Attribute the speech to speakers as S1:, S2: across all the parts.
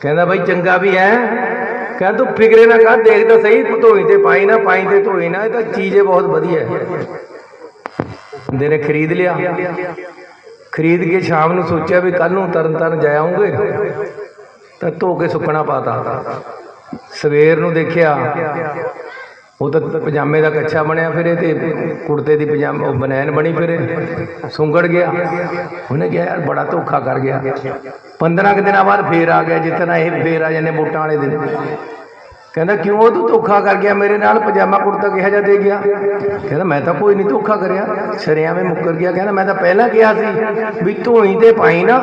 S1: ਕਹਿੰਦਾ ਬਈ ਚੰਗਾ ਵੀ ਹੈ। ਕਹਿੰਦਾ ਤੂੰ ਫਿਕਰੇ ਨਾ ਕਰ ਦੇਖ ਤਾਂ ਸਹੀ ਧੋਈ ਤੇ ਪਾਈ ਨਾ, ਪਾਈ ਤੇ ਧੋਈ ਨਾ, ਇਹ ਤਾਂ ਚੀਜ਼ ਇਹ ਬਹੁਤ ਵਧੀਆ ਹੈ। ਬੰਦੇ ਨੇ ਖਰੀਦ ਲਿਆ। ਖਰੀਦ ਕੇ ਸ਼ਾਮ ਨੂੰ ਸੋਚਿਆ ਵੀ ਕੱਲ ਨੂੰ ਤਰਨ ਤਰਨ ਜਾ ਆਉਂਗੇ, ਤਾਂ ਧੋ ਕੇ ਸੁੱਕਣਾ ਪਾਤਾ। ਸਵੇਰ ਨੂੰ ਦੇਖਿਆ, ਉਹ ਤਾਂ ਪਜਾਮੇ ਦਾ ਕੱਛਾ ਬਣਿਆ ਫਿਰੇ ਤੇ ਕੁੜਤੇ ਦੀ ਪਜਾਮਾ, ਉਹ ਬਨੈਣ ਬਣੀ ਫਿਰੇ, ਸੁੰਗੜ ਗਿਆ। ਉਹਨੇ ਕਿਹਾ, ਯਾਰ ਬੜਾ ਧੋਖਾ ਕਰ ਗਿਆ। 15 ਕੁ ਦਿਨਾਂ ਬਾਅਦ ਫੇਰ ਆ ਗਿਆ ਜਿੱਤਨਾ ਇਹ ਫੇਰ ਆ ਜਾਂਦੇ ਵੋਟਾਂ ਵਾਲੇ ਦਿਨ। ਕਹਿੰਦਾ, ਕਿਉਂ ਉਹ ਤੂੰ ਧੋਖਾ ਕਰ ਗਿਆ? ਮੇਰੇ ਨਾਲ ਪਜਾਮਾ ਕੁੜਤਾ ਕਿਹਾ ਜਾ ਦੇ ਗਿਆ? ਕਹਿੰਦਾ, ਮੈਂ ਤਾਂ ਕੋਈ ਨਹੀਂ ਧੋਖਾ ਕਰਿਆ। ਸ਼ਰਿਆਂ ਵਿੱਚ ਮੁੱਕਰ ਗਿਆ। ਕਹਿੰਦਾ, ਮੈਂ ਤਾਂ ਪਹਿਲਾਂ ਕਿਹਾ ਸੀ ਵੀ ਧੋਈ ਤੇ ਪਾਈ ਨਾ,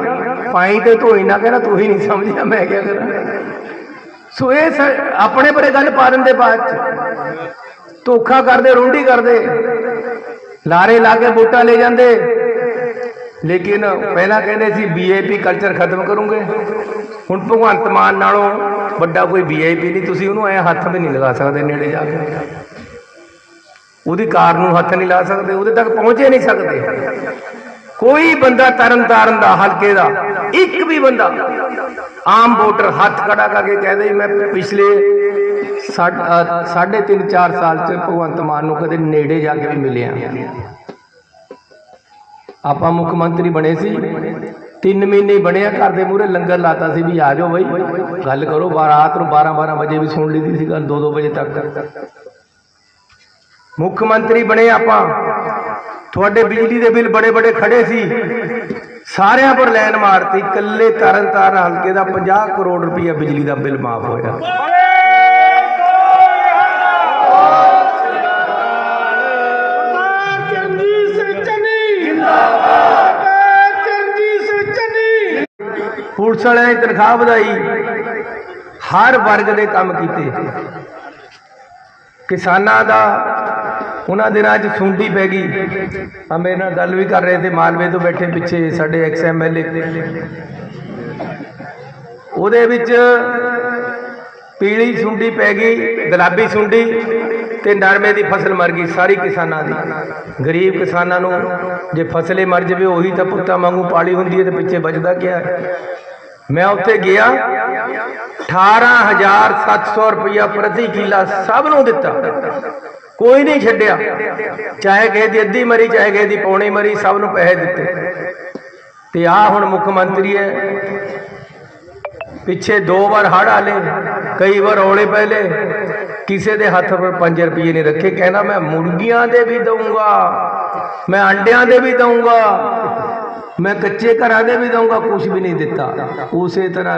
S1: ਪਾਈ ਤੇ ਧੋਈ ਨਾ। ਕਹਿੰਦਾ, ਤੂੰ ਹੀ ਨਹੀਂ ਸਮਝਿਆ? ਮੈਂ ਕਿਆ ਕਰਾਂ ਸੋ ਇਹ ਆਪਣੇ ਪਰੇ ਗੱਲ ਪਾ ਦੇ ਬਾਅਦ ਧੋਖਾ ਕਰਦੇ, ਰੁੰਡੀ ਕਰਦੇ। ਲਾਰੇ ਲਾ ਕੇ ਵੋਟਾਂ ਲੈ ਜਾਂਦੇ। ਲੇਕਿਨ ਪਹਿਲਾਂ ਕਹਿੰਦੇ ਸੀ ਵੀਆਈਪੀ ਕਲਚਰ ਖਤਮ ਕਰੂੰਗੇ। ਹੁਣ ਭਗਵੰਤ ਮਾਨ ਨਾਲੋਂ ਵੱਡਾ ਕੋਈ ਵੀਆਈਪੀ ਨਹੀਂ, ਤੁਸੀਂ ਉਹਨੂੰ ਐ ਹੱਥ ਵੀ ਨਹੀਂ ਲਗਾ ਸਕਦੇ ਨੇੜੇ ਜਾ ਕੇ। ਉਹਦੀ ਕਾਰ ਨੂੰ ਹੱਥ ਨਹੀਂ ਲਾ ਸਕਦੇ, ਉਹਦੇ ਤੱਕ ਪਹੁੰਚੇ ਨਹੀਂ ਸਕਦੇ। ਕੋਈ ਬੰਦਾ ਤਰਨ ਤਾਰਨ ਦਾ, ਹਲਕੇ ਦਾ, ਇੱਕ ਵੀ ਬੰਦਾ ਆਮ ਵੋਟਰ ਹੱਥ ਖੜਾ ਕਰਕੇ ਕਹਿੰਦੇ ਮੈਂ ਪਿਛਲੇ ਸਾਢ- ਸਾਢੇ 3 4 ਸਾਲ ਚ ਭਗਵੰਤ ਮਾਨ ਨੂੰ ਕਦੇ ਨੇੜੇ ਜਾ ਕੇ ਵੀ ਮਿਲਿਆ। ਆਪਾਂ ਮੁੱਖ ਮੰਤਰੀ ਬਣੇ ਸੀ। 3 ਮਹੀਨੇ ਹੀ ਬਣਿਆ, ਘਰ ਦੇ ਮੂਹਰੇ ਲੰਗਰ ਲਾਤਾ ਸੀ ਵੀ ਆ ਜਾਓ ਬਈ। ਗੱਲ ਕਰੋ ਰਾਤ ਨੂੰ 12 12 ਵਜੇ ਵੀ ਸੁਣ ਲਈਦੀ ਸੀ ਗੱਲ 2 2 ਵਜੇ ਤੱਕ। ਮੁੱਖ ਮੰਤਰੀ ਬਣੇ ਆਪਾਂ। ਤੁਹਾਡੇ ਬਿਜਲੀ ਦੇ ਬਿੱਲ ਬੜੇ ਬੜੇ ਖੜੇ ਸੀ। ਸਾਰਿਆਂ ਪਰ ਲੈਣ ਮਾਰਤੀ, ਇਕੱਲੇ ਤਰਨ ਤਾਰਨ ਹਲਕੇ ਦਾ 50 ਕਰੋੜ ਰੁਪਇਆ ਬਿਜਲੀ ਦਾ ਬਿੱਲ ਮਾਫ ਹੋਇਆ। ਪੁਲਿਸ ਵਾਲਿਆਂ ਦੀ ਤਨਖਾਹ ਵਧਾਈ। ਹਰ ਵਰਗ ਦੇ ਕੰਮ ਕੀਤੇ। ਕਿਸਾਨਾਂ ਦਾ ਉਹਨਾਂ ਦੇ ਰਾਜ ਸੁੰਡੀ ਪੈ ਗਈ। ਆ ਮੇਰੇ ਨਾਲ ਗੱਲ ਵੀ ਕਰ ਰਹੇ ਸੀ, ਮਾਲਵੇ ਤੋਂ ਬੈਠੇ ਪਿੱਛੇ ਸਾਡੇ ਐਕਸ ਐਮਐਲਏ ਉਹਦੇ ਵਿੱਚ ਪੀਲੀ ਸੁੰਡੀ ਪੈ ਗਈ, ਗੁਲਾਬੀ ਸੁੰਡੀ। ਤੇ ਨਰਮੇ ਦੀ ਫਸਲ ਮਰ ਗਈ ਸਾਰੀ ਕਿਸਾਨਾਂ ਦੀ। ਗਰੀਬ ਕਿਸਾਨਾਂ ਨੂੰ ਜੇ ਫਸਲੇ ਮਰ ਜਵੇ, ਉਹੀ ਤਾਂ ਪੁੱਤਾਂ ਵਾਂਗੂ ਪਾਲੀ ਹੁੰਦੀ ਹੈ ਤੇ ਪਿੱਛੇ ਬਚਦਾ ਕਿਆ ਮੈਂ ਉੱਥੇ ਗਿਆ 18700 ਰੁਪਇਆ ਪ੍ਰਤੀ ਕਿੱਲਾ ਸਭ ਨੂੰ ਦਿੱਤਾ। ਕੋਈ ਨਹੀਂ ਛੱਡਿਆ। ਚਾਹੇ ਕਿਸੇ ਦੀ ਅੱਧੀ ਮਰੀ, ਚਾਹੇ ਕਿਸੇ ਦੀ ਪੌਣੀ ਮਰੀ, ਸਭ ਨੂੰ ਪੈਸੇ ਦਿੱਤੇ। ਤੇ ਆ ਹੁਣ ਮੁੱਖ ਮੰਤਰੀ ਹੈ। ਪਿੱਛੇ ਦੋ ਵਾਰ ਹੜ ਆਲੇ, ਕਈ ਵਾਰ ਔਲੇ ਪਹਿਲੇ ਕਿਸੇ ਦੇ ਹੱਥ ਪਰ 5 ਰੁਪਏ ਨਹੀਂ ਰੱਖੇ ਕਹਿੰਦਾ ਮੈਂ ਮੁਰਗੀਆਂ ਦੇ ਵੀ ਦਊਂਗਾ, ਮੈਂ ਅੰਡਿਆਂ ਦੇ ਵੀ ਦਊਂਗਾ, ਮੈਂ ਕੱਚੇ ਘਰਾਂ ਦੇ ਵੀ ਦਊਂਗਾ ਕੁਝ ਵੀ ਨਹੀਂ ਦਿੱਤਾ। ਉਸੇ ਤਰ੍ਹਾਂ